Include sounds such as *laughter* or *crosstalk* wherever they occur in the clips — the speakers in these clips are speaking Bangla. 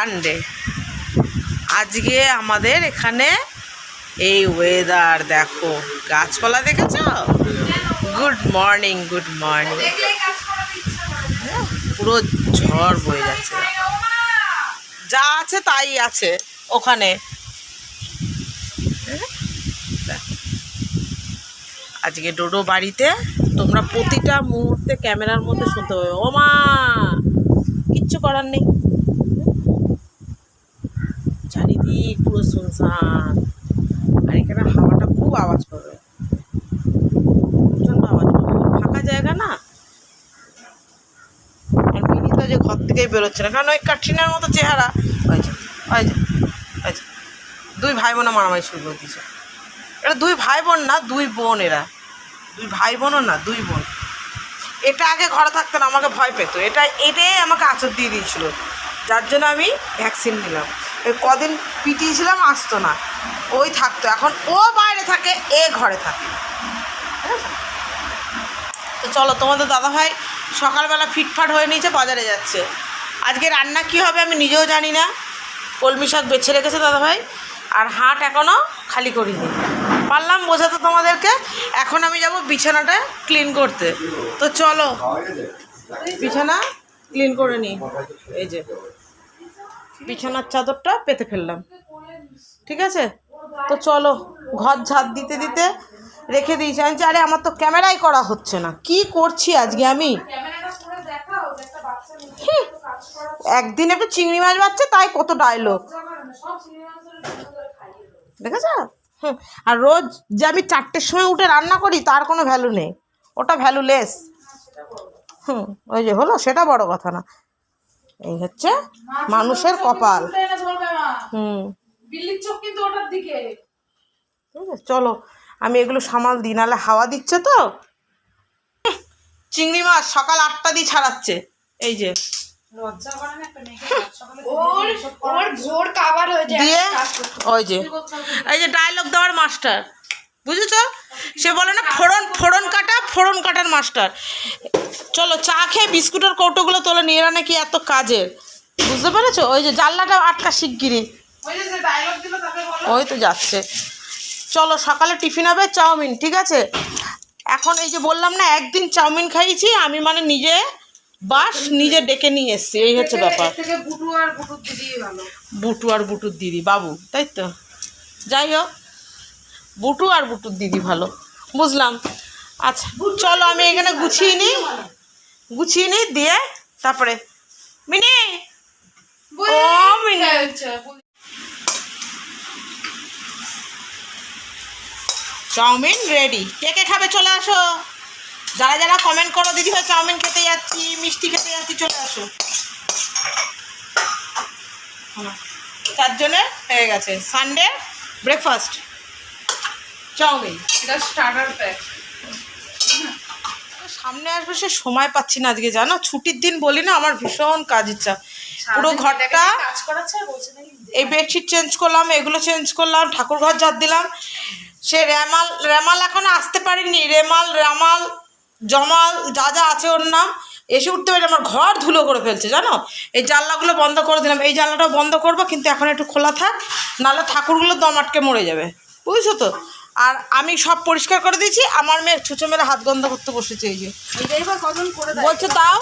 সানডে আজকে আমাদের এখানে এই ওয়েদার দেখো। গাছপালা দেখেছ? গুড মর্নিং গুড মর্নিং পুরো ঝড় বয়ে যাচ্ছে। যা আছে তাই আছে ওখানে। আজকে ডোডো বাড়িতে তোমরা প্রতিটা মুহূর্তে ক্যামেরার মধ্যে শুনতে পাবে। ও মা কিচ্ছু করার নেই চারিদিক পুরো শুনশান আর এখানে হাওয়াটা খুব আওয়াজ পাবে প্রচণ্ড আওয়াজ পাবে ফাঁকা জায়গা না? আর বিনীতা যে ঘর থেকেই বেরোচ্ছে না। কারণ ওই কাটরিনার মতো চেহারা। ওই ওই যে দুই ভাই বোনে মারামারি শুরু করে দিয়েছে। এটা দুই ভাই বোন না, দুই বোন এরা। দুই ভাই বোনও না, দুই বোন। এটা আগে ঘরে থাকতো না, আমাকে ভয় পেতো। এটা, এটাই আমাকে আচর দিয়ে দিয়েছিল। যার জন্য আমি ভ্যাকসিন নিলাম। কদিন পিটিয়েছিলাম, আসতো না। ওই থাকতো। এখন ও বাইরে থাকে, এ ঘরে থাকে। তো চলো, তোমাদের দাদাভাই সকালবেলা ফিটফাট হয়ে নিয়েছে, বাজারে যাচ্ছে। আজকে রান্না কি হবে আমি নিজেও জানি না। কলমি শাক বেছে রেখেছে দাদাভাই, আর হাট এখনও খালি করিনি। পারলাম বোঝাতে তোমাদেরকে, এখন আমি যাব বিছানাটা ক্লিন করতে। তো চলো, বিছানা ক্লিন করে নিই। এই যে। বিছানার চাদরটা পেতে ফেললাম। ঠিক আছে? তো চলো, ঘর ঝাড় দিতে দিতে রেখে দিয়েছি। আমি আরে, আমার তো ক্যামেরাই করা হচ্ছে না। কি করছি আজকে আমি? একদিন একটু চিংড়ি মাছ বাচ্ছে তাই কত ডায়লগ দেখেছ? হুম, আর রোজ যে আমি চারটের সময় উঠে রান্না করি, তার কোনো ভ্যালু নেই। ওটা ভ্যালুলেস হুম, ওই যে হলো, সেটা বড় কথা না। এই হচ্ছে মানুষের কপাল। হুম। বিল্লির চোখ কিন্তু ওটার দিকে। ঠিক আছে চলো আমি এগুলো সামাল দিই নাহলে হাওয়া দিচ্ছে তো? চিংড়ি মাছ সকাল আটটা দিয়ে ছাড়াচ্ছে। এই যে। দিয়ে ওই যে। এই যে ডায়লগ দেওয়ার মাস্টার বুঝেছ? সে বলে না ফোড়ন ফোড়ন ফোড়ন কাটার মাস্টার। চলো চা খেয়ে বিস্কুটের কৌটোগুলো তোলে নিয়ে এরা নাকি এত কাজের। বুঝতে পেরেছ? ওই যে জানলাটা আটকা শিগগিরি ওই তো যাচ্ছে। চলো সকালে টিফিন হবে চাউমিন ঠিক আছে? এখন এই যে বললাম না একদিন চাউমিন খাইয়েছি আমি মানে নিজে বাস নিজে ডেকে নিয়ে এসছি এই হচ্ছে ব্যাপার। বুটু আর বুটুর দিদি বাবু তাই তো? যাই হোক বুটু আর বুটুর দিদি ভালো বুঝলাম। আচ্ছা চলো আমি এখানে গুছিয়ে নিই। গুছিয়ে নিই দিয়ে তারপরে মিনি! ও মিনি। চাউমিন রেডি কে কে খাবে চলে আসো। যারা যারা কমেন্ট করো দিদি ভাই চাউমিন খেতে যাচ্ছি মিষ্টি খেতে যাচ্ছি চলে আসো। চারজনের হয়ে গেছে। Sunday breakfast chow mein. এটা স্টার্টার প্যাক সামনে আসবে সে সময় পাচ্ছি না আজকে জানো? ছুটির দিন বলি না আমার ভীষণ কাজ ইচ্ছা পুরো ঘরটা এই বেডশিট চেঞ্জ করলাম এগুলো চেঞ্জ করলাম ঠাকুর ঘর ঝাড় দিলাম। সে রেমাল রেমাল এখনও আসতে পারিনি। রেমাল রামাল জমাল যা যা আছে ওর নাম এসে উঠতে পারি আমার ঘর ধুলো করে ফেলছে জানো? এই জানলাগুলো বন্ধ করে দিলাম। এই জানলাটাও বন্ধ করব কিন্তু এখন একটু খোলা থাক নাহলে ঠাকুরগুলো দম আটকে মরে যাবে। বুঝছ তো? আর আমি সব পরিষ্কার করে দিয়েছি আমার মেয়ে ছুঁচো মেরে হাত গন্ধ করতে বসেছে এই যে। বলছে তাও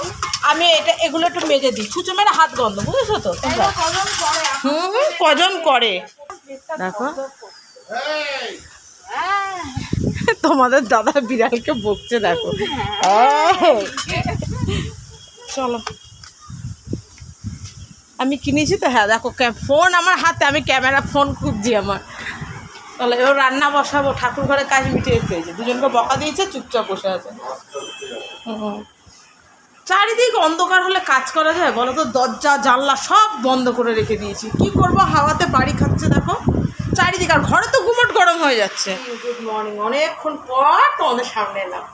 আমি এটা এগুলো একটু মেজে দিই। ছুঁচো মেরে হাত গন্ধ বুঝেছ তো? কজন করে? হুম হুম, কজন করে? দেখো। তোমাদের দাদা বিড়ালকে বকছে দেখো। এই। চলো। আমি কিনেছি তো হ্যাঁ দেখো ফোন আমার হাতে আমি ক্যামেরা ফোন খুঁজছি আমার। তাহলে এবার রান্না বসাবো, ঠাকুর ঘরে কাজ মিটে এসেছে দুজনকে বকা দিয়েছে, চুপচাপ বসে আছে। হুম। চারিদিক অন্ধকার হলে কাজ করা যায় বলো তো দরজা, জানলা সব বন্ধ করে রেখে দিয়েছি। কি করব? হাওয়াতে বাড়ি খাচ্ছে, দেখো। চারিদিক আর ঘরে তো গুমট গরম হয়ে যাচ্ছে। গুড মর্নিং অনেকক্ষণ পর তোমাদের সামনে এলাম।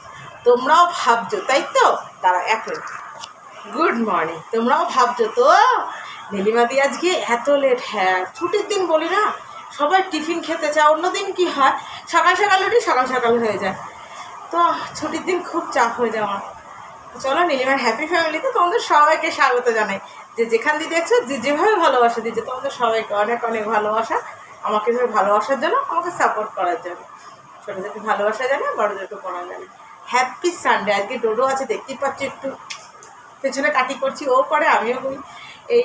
তোমরাও ভাবছ, তাই তো? তারা এক মিনিট গুড মর্নিং তোমরাও ভাবছ তো? নীলিমাদি আজকে এত লেট হ্যাঁ। ছুটির দিন বলি না? সবাই টিফিন খেতে চায় অন্যদিন কি হয়? সকাল সকাল উঠি সকাল সকাল হয়ে যায়। তো ছুটির দিন খুব চাপ হয়ে যায় আমার। চলো, নীলিমার হ্যাপি ফ্যামিলিতে তোমাদের সবাইকে স্বাগত জানাই। যে যেখান দিয়ে দেখছ, যে যেভাবে ভালোবাসা দিচ্ছে তোমাদের সবাইকে অনেক অনেক ভালোবাসা। আমাকে এভাবে ভালোবাসার জন্য, আমাকে সাপোর্ট করার জন্য। ছোটোদেরকে ভালোবাসা জানে বড়োদেরকে পড়া জানে হ্যাপি সানডে আজকে ডোডো আছে, দেখতেই পাচ্ছি একটু। পেছনে কাটি করছি, ও করে আমিও করি। এই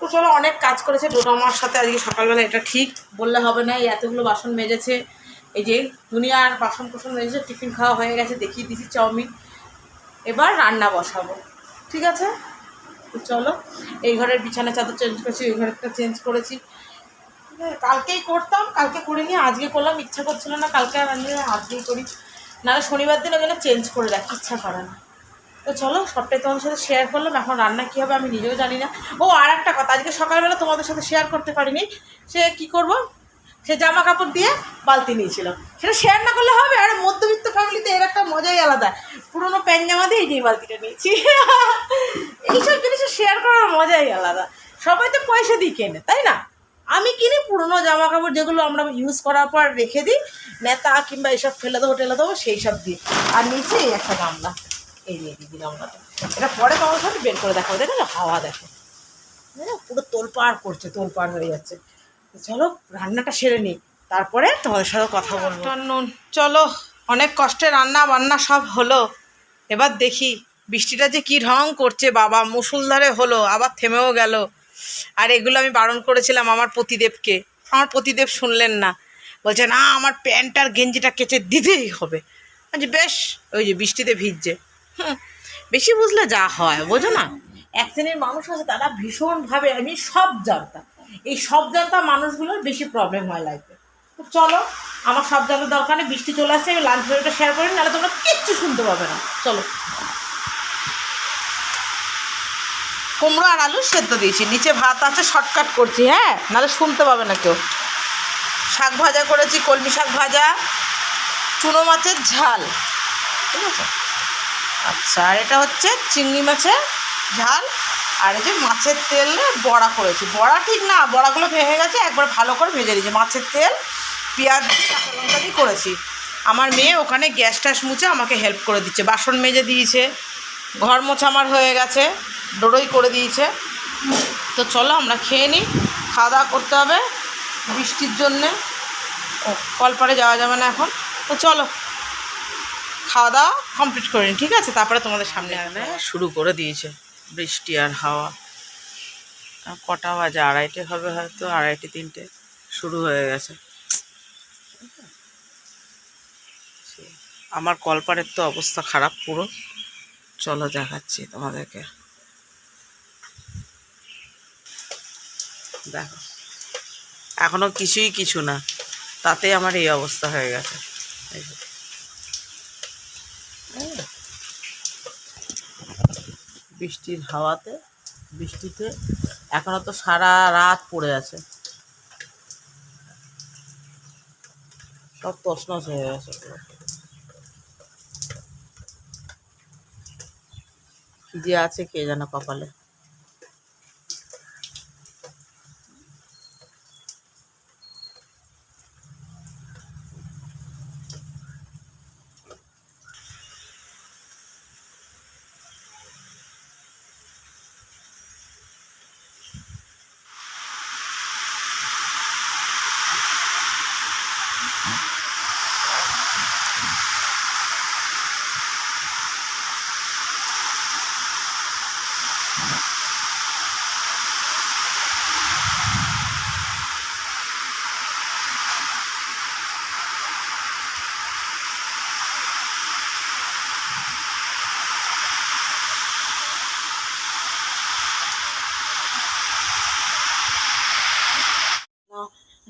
তো চলো অনেক কাজ করেছে ডোডো আমার সাথে আজকে সকালবেলা, এটা ঠিক। বললে হবে না, এই এতগুলো বাসন মেজেছে। এই যে দুনিয়ার বাসন কোসন মেজেছে, টিফিন খাওয়া হয়ে গেছে, দেখিয়ে দিয়েছি চাউমিন। এবার রান্না বসাবো, ঠিক আছে? তো চলো, এই ঘরের বিছানা চাদর চেঞ্জ করেছি ওই ঘরেরটা চেঞ্জ করেছি। কালকেই করতাম, কালকে করে নিয়ে আজকে করলাম, ইচ্ছা করছিল না, কালকে আর আজকেই করি। নাহলে শনিবার দিন জন্য চেঞ্জ করে রাখি, ইচ্ছা করে না। তো চলো, সবটাই তোমাদের সাথে শেয়ার করলাম। এখন রান্না কী হবে আমি নিজেও জানি না। ও আর একটা কথা, আজকে সকালবেলা তোমাদের সাথে শেয়ার করতে পারিনি। সে কি করব? সে জামা কাপড় দিয়ে বালতি নিয়েছিল। সেটা শেয়ার না করলে হবে? আর, মধ্যবিত্ত ফ্যামিলিতে এর একটা মজাই আলাদা। পুরোনো প্যান জামা দিয়ে এই বালতিটা নিয়েছি। *laughs* এইসব জিনিসের শেয়ার করার মজাই আলাদা। সবাই তো পয়সা দিয়ে কেনে, তাই না? আমি কিনি পুরোনো জামা কাপড় যেগুলো আমরা ইউজ করার পর রেখে দিই। নেতা কিংবা এসব ফেলে দেবো, টেলে দেবো, সেই সব দিই আর নিচে একটা গামলা। এই যে এই যে গামলাটা এটা পরে তোমার সাথে বের করে দেখাবো। দেখো হাওয়া দেখো। দেখো, পুরো তোলপাড় করছে তোলপাড় হয়ে যাচ্ছে। চলো রান্নাটা সেরে নিই। তারপরে তোমাদের সাথে কথা বলব। চলো অনেক কষ্টে রান্না বান্না সব হলো। এবার দেখি বৃষ্টিটা যে কী ঢং করছে বাবা মুসুলধারে হলো আবার থেমেও গেল। আর এগুলো আমি বারণ করেছিলাম আমার পতিদেবকে। আমার পতিদেব শুনলেন না। বলছে না আমার প্যান্ট আর গেঞ্জিটা কেচে দিতেই হবে। আজ বেশ ওই যে বৃষ্টিতে ভিজছে। বেশি বুঝলে যা হয়, বোঝো না? এক শ্রেণির মানুষ আছে, তারা ভীষণভাবে, আমি সব জানতাম। এই সব জানতাম মানুষগুলোর বেশি প্রবলেম হয় লাইফে চলো, আমার সব জানার দরকার নেই, বৃষ্টি চলে আসছে, আমি লাঞ্চ ভিডিওটা শেয়ার করি নাহলে তোমরা কিচ্ছু শুনতে পাবে না। চলো। কুমড়ো আর আলু সেদ্ধ দিয়েছি, নিচে ভাত আছে শর্টকাট করছি হ্যাঁ? নাহলে শুনতে পাবে না কেউ। শাক ভাজা করেছি, কলমি শাক ভাজা, চুনো মাছের ঝাল। ঠিক আছে? আচ্ছা আর এটা হচ্ছে চিংড়ি মাছের ঝাল। আর এই যে মাছের তেল বড়া করেছি। বড়া ঠিক না, বড়াগুলো ভেঙে গেছে, একবার ভালো করে ভেজে দিয়েছি মাছের তেল, পেঁয়াজ কাঁচা লঙ্কা দিয়ে করেছি। আমার মেয়ে ওখানে গ্যাস ট্যাস মুছে আমাকে হেল্প করে দিচ্ছে। বাসন মেজে দিয়েছে, ঘর মোছা আমার হয়ে গেছে, ডোডোই করে দিয়েছে। তো চলো আমরা খেয়ে নিই খাওয়া দাওয়া করতে হবে বৃষ্টির জন্যে। ও, কলপারে যাওয়া যাবে না এখন। তো চলো। খাওয়া দাওয়া কমপ্লিট করে ঠিক আছে? তারপরে তোমাদের সামনে আনে শুরু করে দিয়েছে, বৃষ্টি আর হাওয়া। কটা বাজে? আড়াইটে হবে হয়তো, আড়াইটে, তিনটে। শুরু হয়ে গেছে। আমার কলপারের তো অবস্থা খারাপ পুরো। চলো দেখাচ্ছি তোমাদেরকে। দেখো। এখনও কিছুই কিছু না। তাতে আমার এই অবস্থা হয়ে গেছে। এই যে। হ্যাঁ। বৃষ্টির হাওয়াতে, বৃষ্টিতে এখনও তো সারা রাত পড়ে আছে। সব তছনছ হয়ে গেছে কি যে আছে কে জানো কপালে।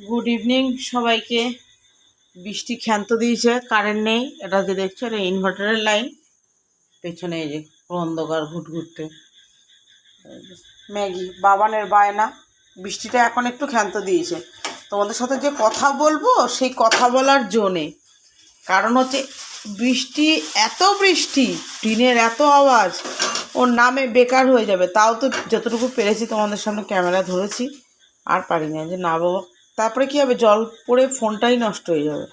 গুড ইভিনিং সবাইকে। বৃষ্টি ক্ষান্ত দিয়েছে কারেন্ট নেই। এটা যে দেখছ, এটা ইনভার্টারের লাইন পেছনে এই যে অন্ধকার ঘুটঘুটতে ম্যাগি, বাবানের বায়না। বৃষ্টিটা এখন একটু ক্ষান্ত দিয়েছে। তোমাদের সাথে যে কথা বলব, সেই কথা বলার জোনে কারণ হচ্ছে, বৃষ্টি, এত বৃষ্টি, টিনের এত আওয়াজ, ওর নামে বেকার হয়ে যাবে। তাও তো যতটুকু পেরেছি তোমাদের সামনে ক্যামেরা ধরেছি। আর পারি না, যে না বাবা তারপরে কি হবে? জল পড়ে ফোনটাই নষ্ট হয়ে যাবে।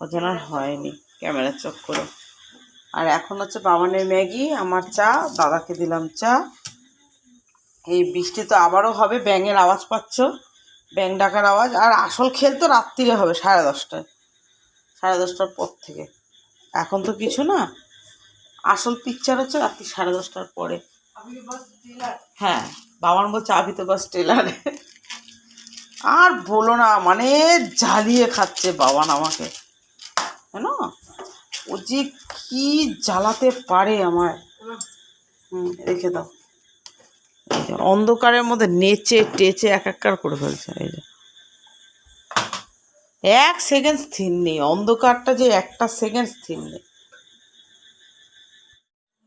আর হয়নি ক্যামেরার চক্করে আর এখন হচ্ছে বাবানের ম্যাগি, আমার চা, দাদাকে দিলাম চা। এই বৃষ্টি তো আবারও হবে, ব্যাঙের আওয়াজ পাচ্ছ? ব্যাঙ ডাকার আওয়াজ। আর আসল খেল তো রাত্রিরে হবে, সাড়ে দশটায়। সাড়ে দশটার পর থেকে। এখন তো কিছু না। আসল পিকচার হচ্ছে রাত্রি সাড়ে দশটার পরে। হ্যাঁ বাবার বলছে, আবি তো বাস টেলার আর বলো না মানে জ্বালিয়ে খাচ্ছে বাবান আমাকে। জানো ও যে কি জ্বালাতে পারে আমার হুম, রেখে দাও। অন্ধকারের মধ্যে নেচে, টেচে, এক একবার করে ফেলছে। এই যে। এক সেকেন্ড স্থির নেই, অন্ধকারটা যে একটা সেকেন্ড স্থির নেই।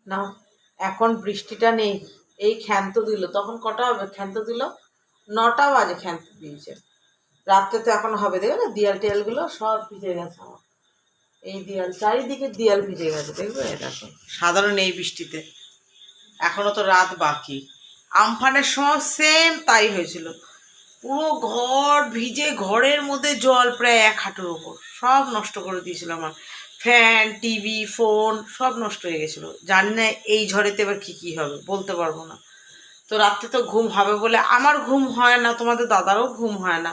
না এখন বৃষ্টিটা নেই, এই ক্ষান্ত দিল। তখন কটা হবে? ক্ষান্ত দিল? নটা বাজে ক্ষান্ত দিয়েছে রাত্রে তো এখন হবে দেখবে না? দিয়াল টিয়ালগুলো সব ভিজে গেছে আমার। এই দিয়াল, চারিদিকে দিয়াল ভিজে গেছে, দেখবে? দেখো সাধারণ এই বৃষ্টিতে। এখনও তো রাত বাকি। আমফানের সময় সেম তাই হয়েছিল। পুরো ঘর ভিজে, ঘরের মধ্যে জল প্রায় এক হাঁটুর ওপর। সব নষ্ট করে দিয়েছিল আমার। ফ্যান, টিভি, ফোন, সব নষ্ট হয়ে গেছিল। জানি না এই ঝড়েতে এবার কী কী হবে, বলতে পারব না। তো রাত্রে তো ঘুম হবে বলে আমার ঘুম হয় না, তোমাদের দাদারও ঘুম হয় না।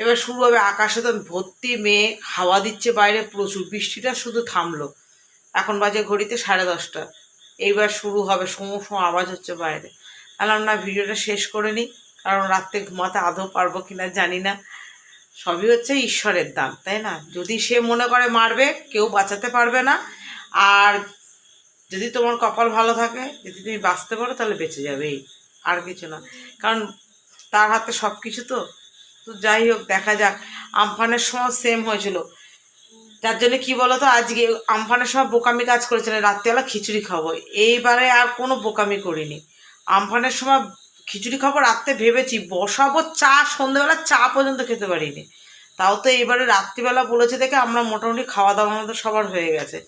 এবার শুরু হবে আকাশে তো ভর্তি মেঘ, হাওয়া দিচ্ছে বাইরে, প্রচুর বৃষ্টিটা শুধু থামলো। এখন বাজে ঘড়িতে সাড়ে দশটা। এইবার শুরু হবে সমু সমু আওয়াজ হচ্ছে বাইরে। বললাম না ভিডিওটা শেষ করে নিই, কারণ রাত্রে ঘুমাতে আদৌ পারব কিনা জানি না। সবই হচ্ছে ঈশ্বরের দান, তাই না? যদি সে মনে করে মারবে, কেউ বাঁচাতে পারবে না। আর যদি তোমার কপাল ভালো থাকে, যদি তুমি বাঁচতে পারো, তাহলে বেঁচে যাবে এই আর কিছু না। কারণ তার হাতে সব কিছু তো। তো যাই হোক, দেখা যাক। আমফানের সময় সেম হয়েছিল। যার জন্য কি বলতো, আজকে আমফানের সময় বোকামি কাজ করেছিলেন রাত্রিবেলা খিচুড়ি খাব। এইবারে আর কোনো বোকামি করিনি। আমফানের সময় খিচুড়ি খাব, রাত্রে ভেবেছি বসাবো চা সন্ধ্যেবেলা চা পর্যন্ত খেতে পারিনি। তাও তো এবারে রাত্রিবেলা বলেছে দেখে আমরা মোটামুটি খাওয়া দাওয়া আমাদের সবার হয়ে গেছে।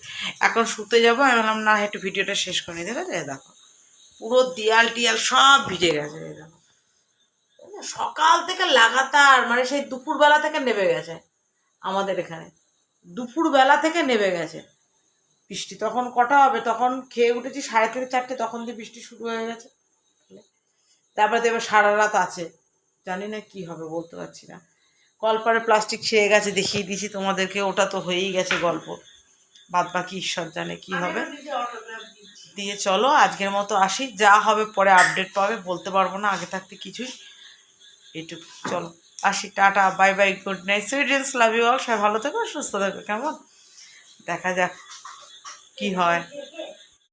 এখন শুতে যাব, আমি বললাম, না, একটু ভিডিওটা শেষ করে নিই দেখেছে? এই দেখো, পুরো দিয়াল টিয়াল সব ভিজে গেছে দেখো। সকাল থেকে লাগাতার মানে সেই দুপুরবেলা থেকে নেমে গেছে আমাদের এখানে। দুপুরবেলা থেকে নেমে গেছে। বৃষ্টি তখন কটা হবে? তখন খেয়ে উঠেছি সাড়ে থেকে চারটে, তখন দিয়ে বৃষ্টি শুরু হয়ে গেছে। তারপরে তো এবার সারা রাত আছে। জানি না কি হবে, বলতে পারছি না। কলপারে প্লাস্টিক ছেয়ে গেছে দেখিয়ে দিয়েছি তোমাদেরকে ওটা তো হয়েই গেছে গল্প। বাদ বাকি ঈশ্বর জানে কি হবে। দিয়ে চলো আজকের মতো আসি। যা হবে পরে আপডেট পাবে বলতে পারব না আগে থাকতে কিছুই। এইটুকু চলো আসি tata bye bye good night সুইডেন্স love you all সবাই ভালো থেকো সুস্থ থেকো কেমন? দেখা যাক কি হয়।